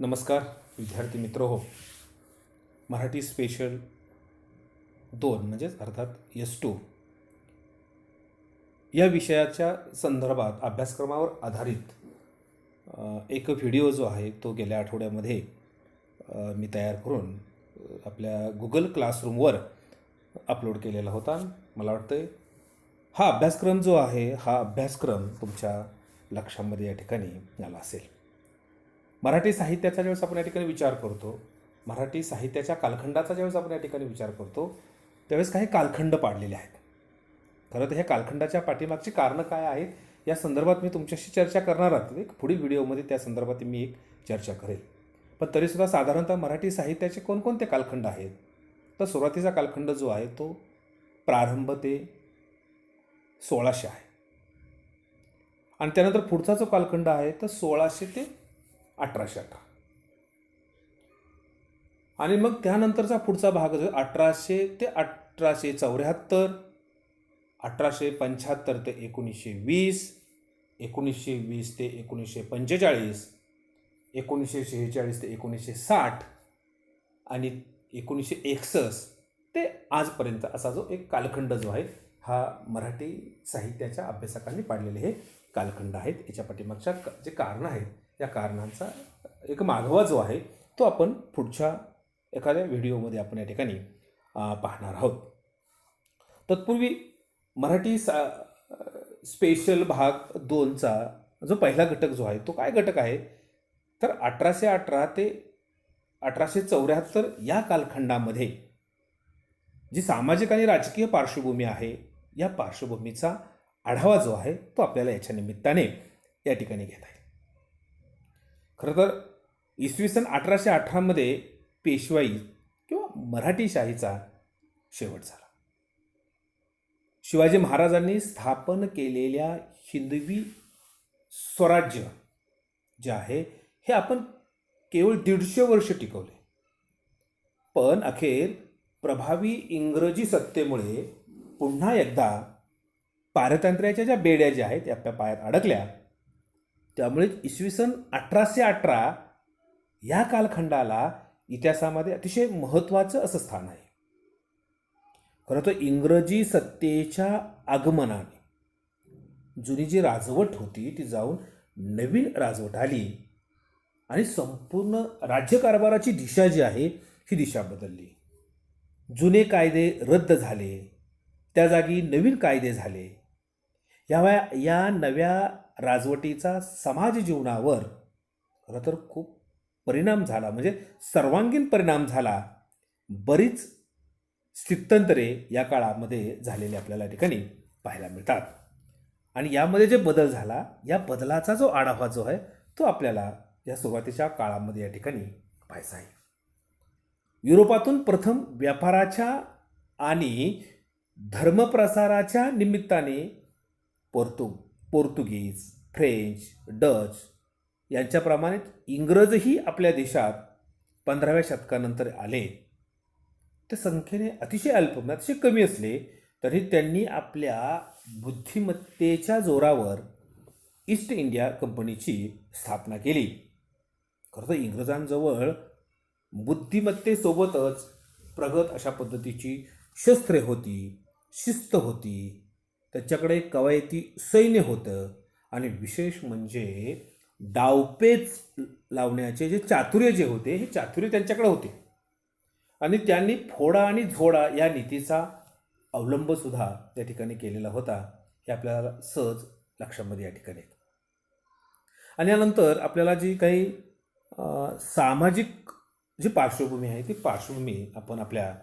नमस्कार विद्यार्थी मित्र हो. मराठी स्पेशल दोन म्हणजेच अर्थात एस टू या विषयाच्या संदर्भात अभ्यासक्रमावर आधारित एक व्हिडिओ जो आहे तो गेल्या आठवड्यामध्ये मी तयार करून आपल्या गुगल क्लासरूमवर अपलोड केलेला होता. मला वाटतं हा अभ्यासक्रम जो आहे हा अभ्यासक्रम तुमच्या लक्षामध्ये या ठिकाणी आला असेल. मराठी साहित्याचा ज्यावेळेस आपण या ठिकाणी विचार करतो मराठी साहित्याच्या कालखंडाचा ज्यावेळेस आपण या ठिकाणी विचार करतो त्यावेळेस काही कालखंड पाडलेले आहेत. खरं तर ह्या कालखंडाच्या पाठीमागची कारणं काय आहेत या संदर्भात मी तुमच्याशी चर्चा करणार आहोत एक पुढील व्हिडिओमध्ये त्या संदर्भात मी एक चर्चा करेल. पण तरीसुद्धा साधारणतः मराठी साहित्याचे कोणकोणते कालखंड आहेत? तर सुरुवातीचा कालखंड जो आहे तो प्रारंभ ते सोळाशे आहे. आणि त्यानंतर पुढचा जो कालखंड आहे तर सोळाशे ते अठराशे अठरा. आणि मग त्यानंतरचा पुढचा भाग जो अठराशे ते अठराशे चौऱ्याहत्तर अठराशे पंच्याहत्तर ते एकोणीसशे वीस एकोणीसशे वीस ते एकोणीसशे पंचेचाळीस एकोणीसशे शेहेचाळीस ते एकोणीसशे साठ आणि एकोणीसशे एकसष्ट ते आजपर्यंत असा जो एक कालखंड जो आहे हा मराठी साहित्याच्या अभ्यासकांनी पाडलेले हे कालखंड आहेत. याच्या पाठीमागच्या क- जे कारणं आहेत या कारणांचा एक मागवा जो आहे तो आपण पुढच्या एखाद्या व्हिडिओमध्ये आपण या ठिकाणी पाहणार आहोत. तत्पूर्वी मराठी सा स्पेशल भाग दोनचा जो पहिला घटक जो आहे तो काय घटक आहे? तर अठराशे अठरा ते अठराशे चौऱ्याहत्तर या कालखंडामध्ये जी सामाजिक आणि राजकीय पार्श्वभूमी आहे या पार्श्वभूमीचा आढावा जो आहे तो आपल्याला याच्या निमित्ताने या ठिकाणी घेत आहे खरं तर इसवी सन अठराशे अठरामध्ये पेशवाई किंवा मराठी शाहीचा शेवट झाला. शिवाजी महाराजांनी स्थापन केलेल्या हिंदवी स्वराज्य जे आहे हे आपण केवळ दीडशे वर्ष टिकवले. पण अखेर प्रभावी इंग्रजी सत्तेमुळे पुन्हा एकदा पारतंत्र्याच्या ज्या बेड्या ज्या आहेत त्या आपल्या पायात अडकल्या. त्यामुळे इसवी सन अठराशे अठरा या कालखंडाला इतिहासामध्ये अतिशय महत्त्वाचं असं स्थान आहे. खरं तर इंग्रजी सत्तेच्या आगमनाने जुनी जी राजवट होती ती जाऊन नवीन राजवट आली आणि संपूर्ण राज्यकारभाराची दिशा जी आहे ही दिशा बदलली. जुने कायदे रद्द झाले त्या जागी नवीन कायदे झाले. या या नव्या राजवटीचा समाज जीवनावर खरं तर खूप परिणाम झाला. म्हणजे सर्वांगीण परिणाम झाला. बरीच स्थित्यंतरे या काळामध्ये झालेले आपल्याला या ठिकाणी पाहायला मिळतात. आणि यामध्ये जे बदल झाला या बदलाचा जो आढावा जो आहे तो आपल्याला या सुरुवातीच्या काळामध्ये या ठिकाणी पाहायचा आहे. युरोपातून प्रथम व्यापाराच्या आणि धर्मप्रसाराच्या निमित्ताने पोर्तुग पोर्तुगीज फ्रेंच डच यांच्याप्रमाणेच इंग्रजही आपल्या देशात पंधराव्या शतकानंतर आले. ते संख्येने अतिशय अल्प म्हणजे अतिशय कमी असले तरी त्यांनी आपल्या बुद्धिमत्तेच्या जोरावर ईस्ट इंडिया कंपनीची स्थापना केली. खरं तर इंग्रजांजवळ बुद्धिमत्तेसोबतच प्रगत अशा पद्धतीची शस्त्रे होती शिस्त होती त्याच्याकडे कवायती सैन्य होतं. आणि विशेष म्हणजे डावपेच लावण्याचे जे चातुर्य जे होते हे चातुर्य त्यांच्याकडे होते. आणि त्यांनी फोडा आणि झोडा या नीतीचा अवलंबसुद्धा त्या ठिकाणी केलेला होता. हे आपल्याला सहज लक्षामध्ये या ठिकाणी आणि यानंतर आपल्याला जी काही सामाजिक जी पार्श्वभूमी आहे ती पार्श्वभूमी आपण आपल्या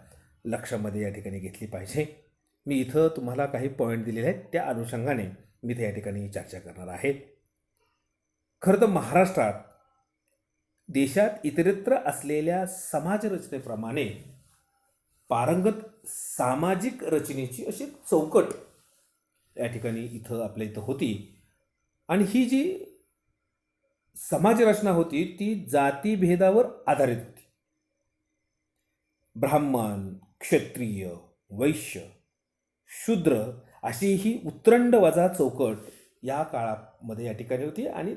लक्षामध्ये या ठिकाणी घेतली पाहिजे. मी इथं तुम्हाला काही पॉईंट दिलेले आहेत त्या अनुषंगाने मी इथे या ठिकाणी चर्चा करणार आहे. खरं तर महाराष्ट्रात देशात इतरत्र असलेल्या समाजरचनेप्रमाणे पारंगत सामाजिक रचनेची अशी चौकट या ठिकाणी इथं आपल्या इथं होती. आणि ही जी समाजरचना होती ती जातीभेदावर आधारित होती. ब्राह्मण क्षत्रिय वैश्य शूद्र अशी ही उत्रंड वजा चौकट या काळामध्ये या ठिकाणी होती आणि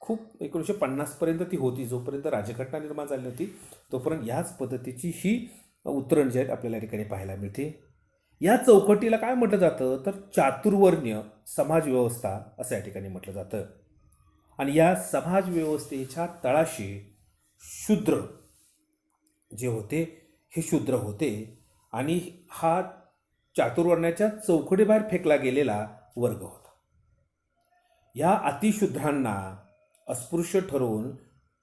खूप एकोणीसशे पन्नासपर्यंत ती होती जोपर्यंत राजघटना निर्माण झाली होती तोपर्यंत याच पद्धतीची ही उतरण जी आहेत आपल्याला या ठिकाणी पाहायला मिळते. या चौकटीला काय म्हटलं जातं? तर चातुर्वर्ण्य समाजव्यवस्था असं या ठिकाणी म्हटलं जातं. आणि या समाजव्यवस्थेच्या तळाशी शूद्र जे होते हे शूद्र होते आणि हा चातुर्वर्ण्याच्या चौकडीबाहेर फेकला गेलेला वर्ग होता. या अतिशुद्रांना अस्पृश्य ठरवून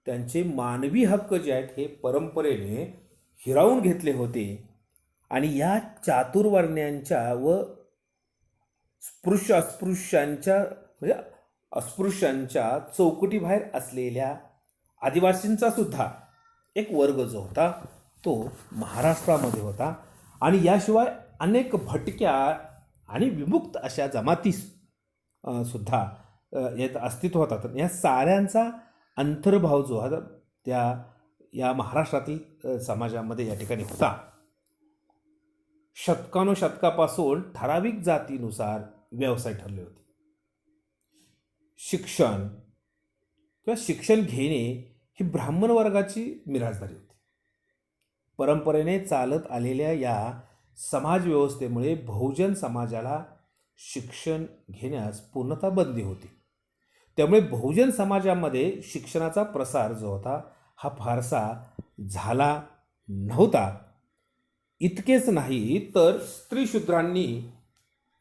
त्यांचे मानवी हक्क जे आहेत हे परंपरेने हिरावून घेतले होते आणि या चातुर्वर्ण्यांच्या व स्पृश्य अस्पृश्यांच्या म्हणजे अस्पृश्यांच्या चौकटीबाहेर असलेल्या आदिवासींचा सुद्धा एक वर्ग जो होता तो महाराष्ट्रामध्ये होता. आणि याशिवाय अनेक भटक्या आणि विमुक्त अशा जमातीस सुद्धा येत यात अस्तित्व होतात. या साऱ्यांचा अंतर्भाव जो हा त्या या महाराष्ट्रातील समाजामध्ये या ठिकाणी होता. शतकानुशतकापासून ठराविक जातीनुसार व्यवसाय ठरले होते. शिक्षण किंवा शिक्षण घेणे ही ब्राह्मण वर्गाची मिराजदारी होती. परंपरेने चालत आलेल्या या समाजव्यवस्थेमुळे बहुजन समाजाला शिक्षण घेण्यास पूर्णतः बंदी होती. त्यामुळे बहुजन समाजामध्ये शिक्षणाचा प्रसार जो होता हा फारसा झाला नव्हता. इतकेच नाही तर स्त्रीशूद्रांनी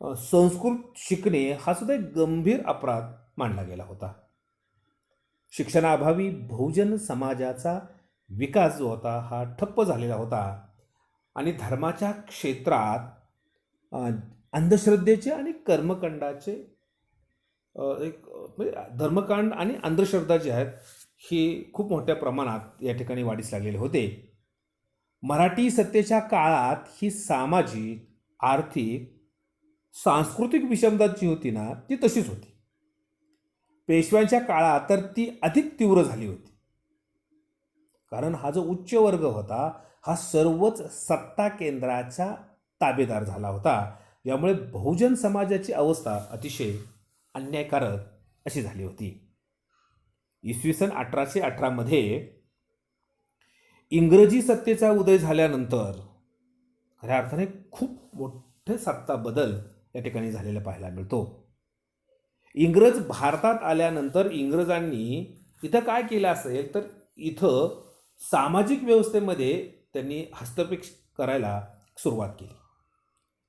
संस्कृत शिकणे हा सुद्धा एक गंभीर अपराध मानला गेला होता. शिक्षणाअभावी बहुजन समाजाचा विकास जो होता हा ठप्प झालेला होता. आणि धर्माच्या क्षेत्रात अंधश्रद्धेचे आणि कर्मकांडाचे एक म्हणजे धर्मकांड आणि अंधश्रद्धा जी आहेत ही खूप मोठ्या प्रमाणात या ठिकाणी वाढीस लागलेले होते. मराठी सत्तेच्या काळात ही सामाजिक आर्थिक सांस्कृतिक विषमता जी होती ना ती तशीच होती. पेशव्यांच्या काळात तर ती अधिक तीव्र झाली होती. कारण हा जो उच्च वर्ग होता हा सर्वच सत्ता केंद्राचा ताबेदार झाला होता. यामुळे बहुजन समाजाची अवस्था अतिशय अन्यायकारक अशी झाली होती. इसवी सन अठराशे अठरामध्ये इंग्रजी सत्तेचा उदय झाल्यानंतर खऱ्या अर्थाने खूप मोठे सत्ता बदल या ठिकाणी झालेला पाहायला मिळतो. इंग्रज भारतात आल्यानंतर इंग्रजांनी इथं काय केलं असेल तर इथं सामाजिक व्यवस्थेमध्ये त्यांनी हस्तक्षेप करायला सुरुवात केली.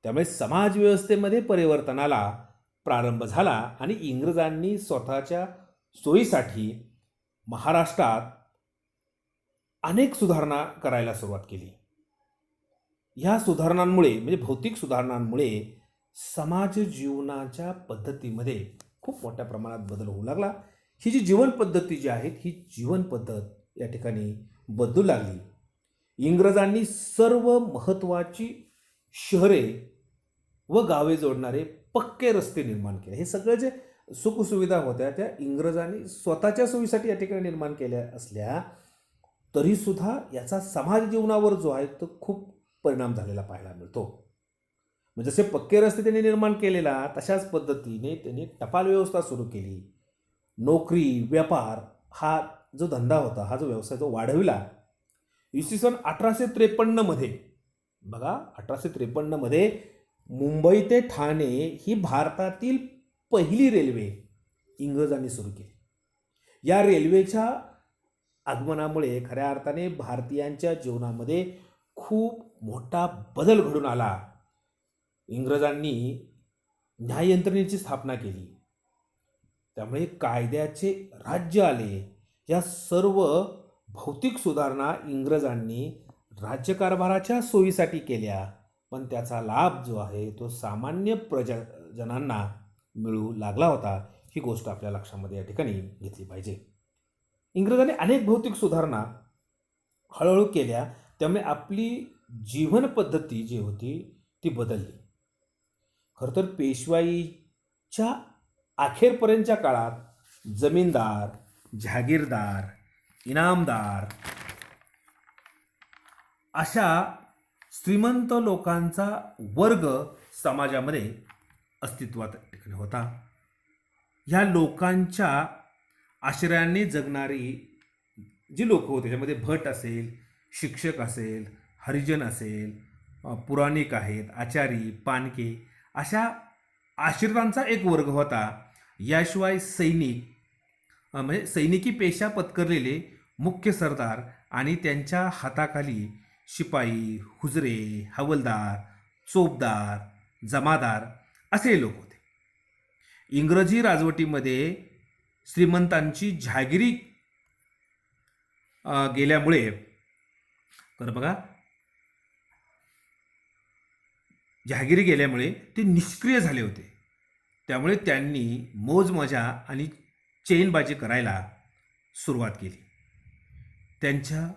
त्यामुळे समाजव्यवस्थेमध्ये परिवर्तनाला प्रारंभ झाला आणि इंग्रजांनी स्वतःच्या सोयीसाठी महाराष्ट्रात अनेक सुधारणा करायला सुरुवात केली. ह्या सुधारणांमुळे म्हणजे भौतिक सुधारणांमुळे समाज जीवनाच्या पद्धतीमध्ये खूप मोठ्या प्रमाणात बदल होऊ लागला. ही जी जीवनपद्धती जी आहे ही जीवनपद्धत या ठिकाणी बदलू लागली. इंग्रजांनी सर्व महत्त्वाची शहरे व गावे जोडणारे पक्के रस्ते निर्माण केले. हे सगळं जे सुखसुविधा होत्या त्या इंग्रजांनी स्वतःच्या सोयीसाठी या ठिकाणी निर्माण केल्या असल्या तरीसुद्धा याचा समाज जीवनावर जो आहे तो खूप परिणाम झालेला पाहायला मिळतो. म्हणजे जसे पक्के रस्ते त्यांनी निर्माण केलेला तशाच पद्धतीने त्यांनी टपाल व्यवस्था सुरू केली. नोकरी व्यापार हा जो धंदा होता हा जो व्यवसाय जो वाढविला. इसवी सन अठराशे त्रेपन्नमध्ये बघा अठराशे त्रेपन्नमध्ये मुंबई ते ठाणे ही भारतातील पहिली रेल्वे इंग्रजांनी सुरू केली. या रेल्वेच्या आगमनामुळे खऱ्या अर्थाने भारतीयांच्या जीवनामध्ये खूप मोठा बदल घडून आला. इंग्रजांनी न्याययंत्रणेची स्थापना केली. त्यामुळे कायद्याचे राज्य आले. या सर्व भौतिक सुधारणा इंग्रजांनी राज्यकारभाराच्या सोयीसाठी केल्या. पण त्याचा लाभ जो आहे तो सामान्य प्रजाजनांना मिळू लागला होता ही गोष्ट आपल्या लक्षामध्ये या ठिकाणी घेतली पाहिजे. इंग्रजांनी अनेक भौतिक सुधारणा हळूहळू केल्या. त्यामुळे आपली जीवनपद्धती जी होती ती बदलली. खरं तर पेशवाईच्या अखेरपर्यंतच्या काळात जमीनदार जहागीरदार इनामदार. अशा श्रीमंत लोकांचा वर्ग समाजामध्ये अस्तित्वात ठिकाणी होता. ह्या लोकांच्या आश्रयाने जगणारी जी लोक होते त्याच्यामध्ये भट असेल शिक्षक असेल हरिजन असेल पुराणिक आहेत आचारी पानके अशा आश्रितांचा एक वर्ग होता. याशिवाय सैनिक म्हणजे सैनिकी पेशा पत्करलेले मुख्य सरदार आणि त्यांच्या हाताखाली शिपाई हुजरे हवलदार चोपदार जमादार असे लोक होते. इंग्रजी राजवटीमध्ये श्रीमंतांची जहागिरी गेल्यामुळे तर बघा जहागिरी गेल्यामुळे ते निष्क्रिय झाले होते. त्यामुळे त्यांनी मोजमजा आणि चेनबाजी करायला सुरुवात केली. त्यांच्या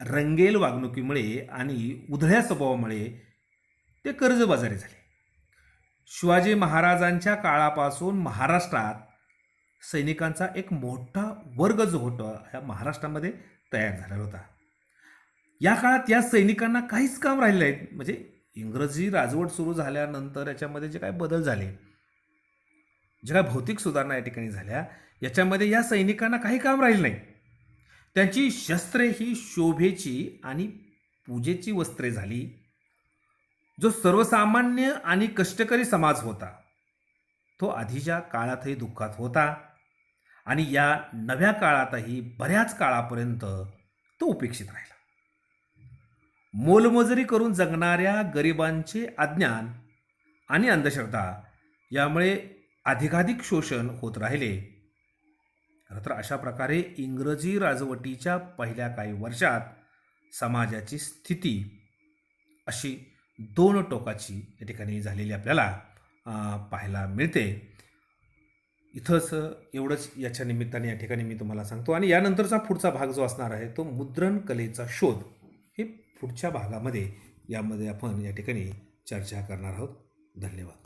रंगेल वागणुकीमुळे आणि उधळ्या स्वभावामुळे ते कर्जबाजारी झाले. शिवाजी महाराजांच्या काळापासून महाराष्ट्रात सैनिकांचा एक मोठा वर्ग जो होता ह्या महाराष्ट्रामध्ये तयार झालेला होता. या काळात या सैनिकांना काहीच काम राहिलं नाही म्हणजे इंग्रजी राजवट सुरू झाल्यानंतर याच्यामध्ये जे काय बदल झाले ज्या काय भौतिक सुधारणा या ठिकाणी झाल्या याच्यामध्ये या सैनिकांना काही काम राहिलं नाही. त्यांची शस्त्रे ही शोभेची आणि पूजेची वस्त्रे झाली जो सर्वसामान्य आणि कष्टकरी समाज होता तो आधीच्या काळातही दुःखात होता आणि या नव्या काळातही बऱ्याच काळापर्यंत तो उपेक्षित राहिला. मोलमजुरी करून जगणाऱ्या गरिबांचे अज्ञान आणि अंधश्रद्धा यामुळे अधिकाधिक शोषण होत राहिले. खरं तर अशा प्रकारे इंग्रजी राजवटीच्या पहिल्या काही वर्षात समाजाची स्थिती अशी दोन टोकाची या ठिकाणी झालेली आपल्याला पाहायला मिळते. इथंच एवढंच याच्या निमित्ताने या ठिकाणी मी तुम्हाला सांगतो. आणि यानंतरचा पुढचा भाग जो असणार आहे तो मुद्रण कलेचा शोध. हे पुढच्या भागामध्ये यामध्ये आपण या ठिकाणी चर्चा करणार आहोत. धन्यवाद.